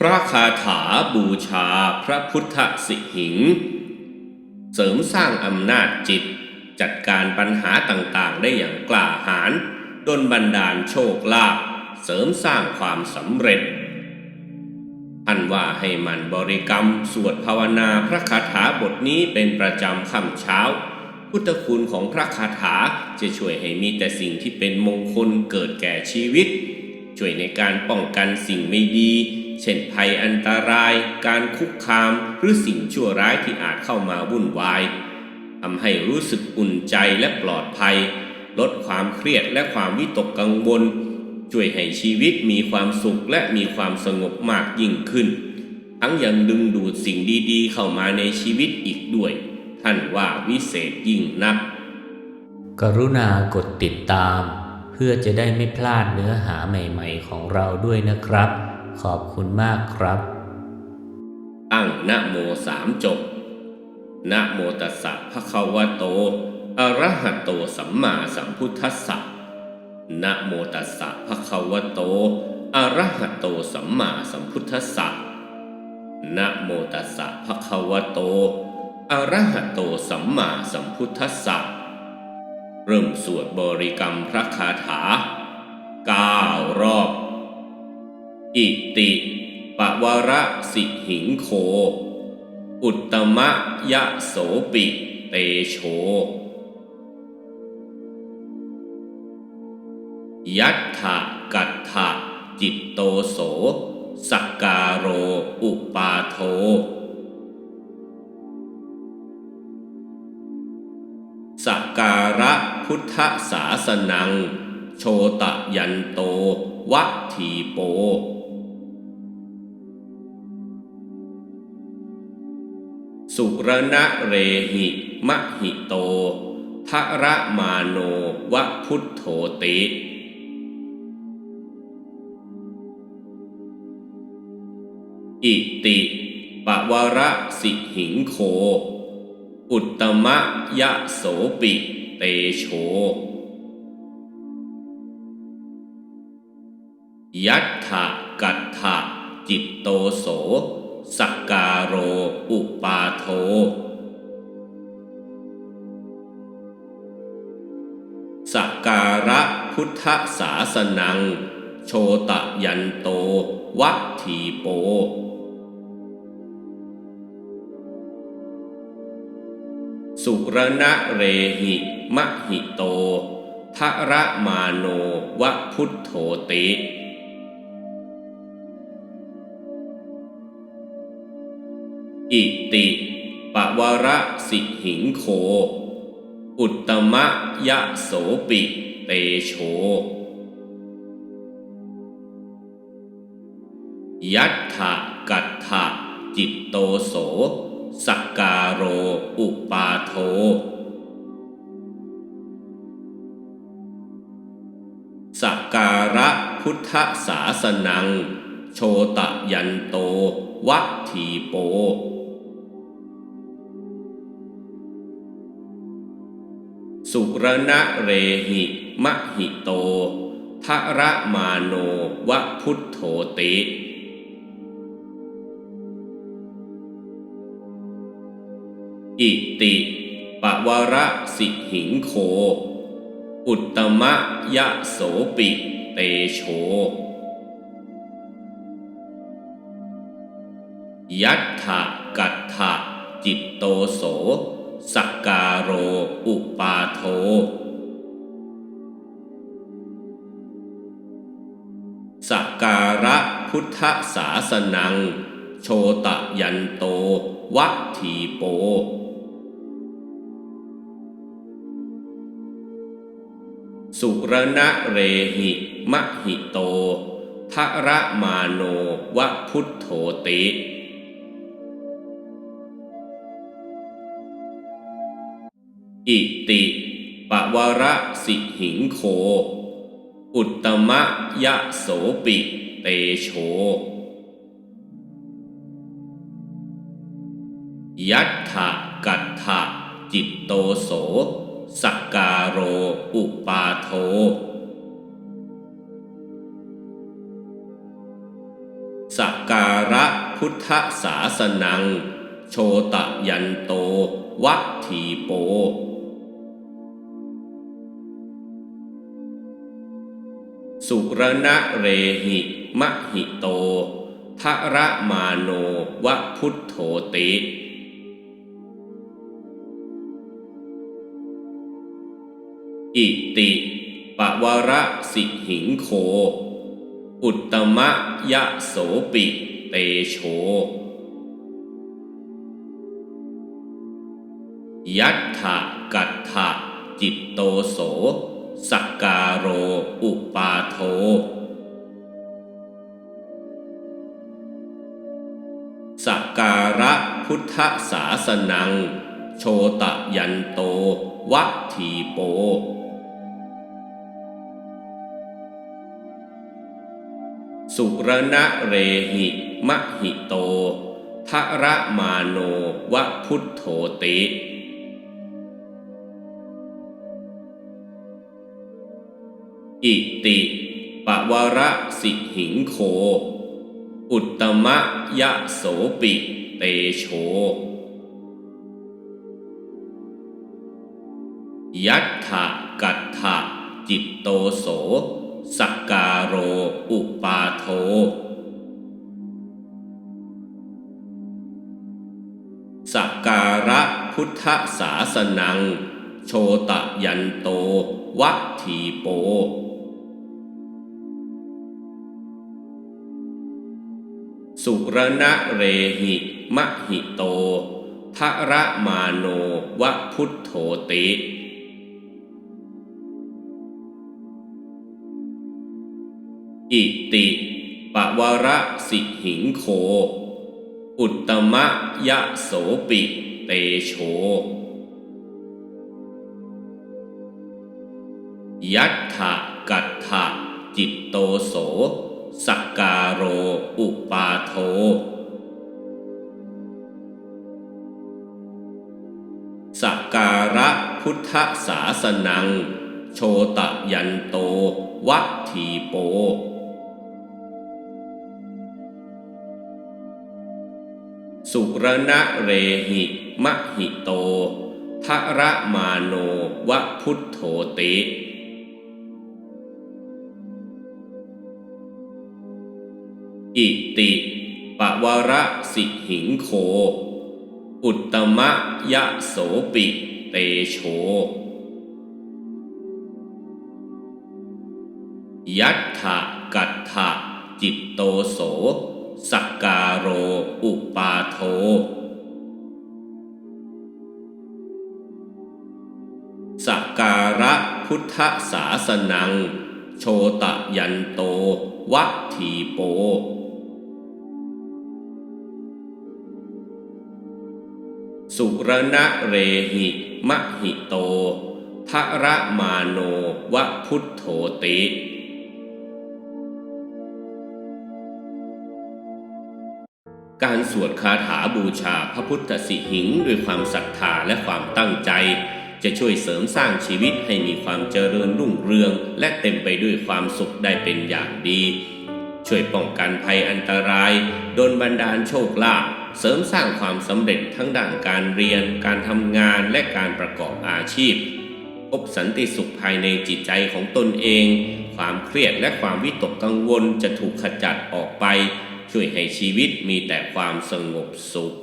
พระคาถาบูชาพระพุทธสิหิง เสริมสร้างอำนาจจิต จัดการปัญหาต่างๆ ได้อย่างกล้าหาญดลบันดาลโชคลาภเสริมสร้างความสำเร็จอันว่าให้มันบริกรรม สวดภาวนาพระคาถาบทนี้เป็นประจำค่ำเช้า พุทธคุณของพระคาถาจะช่วยให้มีแต่สิ่งที่เป็นมงคลเกิดแก่ชีวิต ช่วยในการป้องกันสิ่งไม่ดี เช่นภัยอันตราย การคุกคามหรือสิ่งชั่วร้ายที่อาจเข้ามาวุ่นวายทำให้รู้สึกอุ่นใจและปลอดภัย ลดความเครียดและความวิตกกังวลช่วยให้ชีวิตมีความสุขและมีความสงบมากยิ่งขึ้น ทั้งยังดึงดูดสิ่งดีๆ เข้ามาในชีวิตอีกด้วย ท่านว่าวิเศษยิ่งนัก กรุณากดติดตาม เพื่อจะได้ไม่พลาดเนื้อหาใหม่ๆของเราด้วยนะครับ ขอบคุณมากครับตั้งนะโมสามจบนะโมตัสสะภะคะวะโตอะระหะโตสัมมาสัมพุทธัสสะนะโมตัสสะภะคะวะโตอะระหะโตสัมมาสัมพุทธัสสะนะโมตัสสะภะคะวะโตอะระหะโตสัมมาสัมพุทธัสสะเริ่มสวดบริกรรมพระคาถาเก้ารอบ อิติปวระสิหิงโค อุตมะยะโสปิเตโช ยัตถะกัตถะจิตโตโสสักการโรอุปาโท สักการะพุทธศาสนัง โชตยันโต วัตถีโป สุรณะเรหิมะหิโตทะระมาโนวะพุทโธติอิติปวระสิหิงโค อุตตมะยะโสปิเตโช ยัตถะกัตถะจิตโตโส สักการโร อุปาโท สักการะพุทธศาสนัง โชตยันโต วัตถีโป สุรณะเรหิมะหิโตทะระมาโนวะพุทโธติ อิติปวระสิหิงโค อุตตมะยะโสปิเตโช ยัตถะกัตถะจิตโตโส สักการโรอุปาโท สักการะพุทธศาสนัง โชตยันโตวัตถีโป สุรณะเรหิมหิโตทะระมาโนวะพุทโธติ อิติปวระสิหิงโค อุตตมะยะโสปิเตโช ยัตถะกัตถะจิตโตโสสักการโร อุปาโท สักการะพุทธศาสนัง โชตะยันโตวัตถีโป สุรณะเรหิมหิโตทะระมาโนวพุทโธติ อิติปวระสิหิงโค อุตตมะยะโสปิเตโช ยัตถะกัตถะจิตโตโสสักการโรอุปาโท สักการะพุทธศาสนัง โชตยันโต วัตถีโป สุรณะเรหิมะหิโตทะระมาโนวะพุทโธติอิติปวระสิหิงโค อุตตมะยะโสปิเตโช ยัตถะกัตถะจิตโตโส สักการโร อุปาโท สักการะพุทธศาสนัง โชตยันโต วัตถีโป สุรณะเรหิมะหิโตทระมาโนวะพุทโธติ อิติปวระสิหิงโค อุตตมะยะโสปิเตโช ยัตถะกัตถะจิตโตโสสักการโรอุปาโทสักการะพุทธศาสนัง โชตยันโต วัตถีโป สุรณะเรหิมหิโตทะระมาโนวะพุทโธติอิติปวระสิหิงโค อุตตมะยะโสปิเตโช ยัตถะกัตถะจิตโตโส สักการโร อุปาโทสักการะพุทธศาสนัง โชตยันโต วัตถีโป สุรณะเรหิมหิโตทะระมาโนวะพุทโธติ อิติปวระสิหิงโค อุตมะยะโสปิเตโช ยัตถะกัตถะจิตโตโสสักการโรอุปาโท สักการะพุทธศาสนัง โชตยันโต วัตถีโป สุรณะเรหิมะหิโตทะระมาโนวะพุทโธติการสวดคาถาบูชาพระพุทธสิหิงด้วยความศรัทธาและความตั้งใจ จะช่วยเสริมสร้างชีวิตให้มีความเจริญรุ่งเรือง และเต็มไปด้วยความสุขได้เป็นอย่างดี ช่วยป้องกันภัยอันตรายโดลบันดาลโชคลาภ เสริมสร้างความสำเร็จทั้งด้านการเรียน การทำงานและการประกอบอาชีพ พบสันติสุขภายในจิตใจของตนเอง ความเครียดและความวิตกกังวลจะถูกขจัดออกไป ช่วยให้ชีวิตมีแต่ความสงบสุข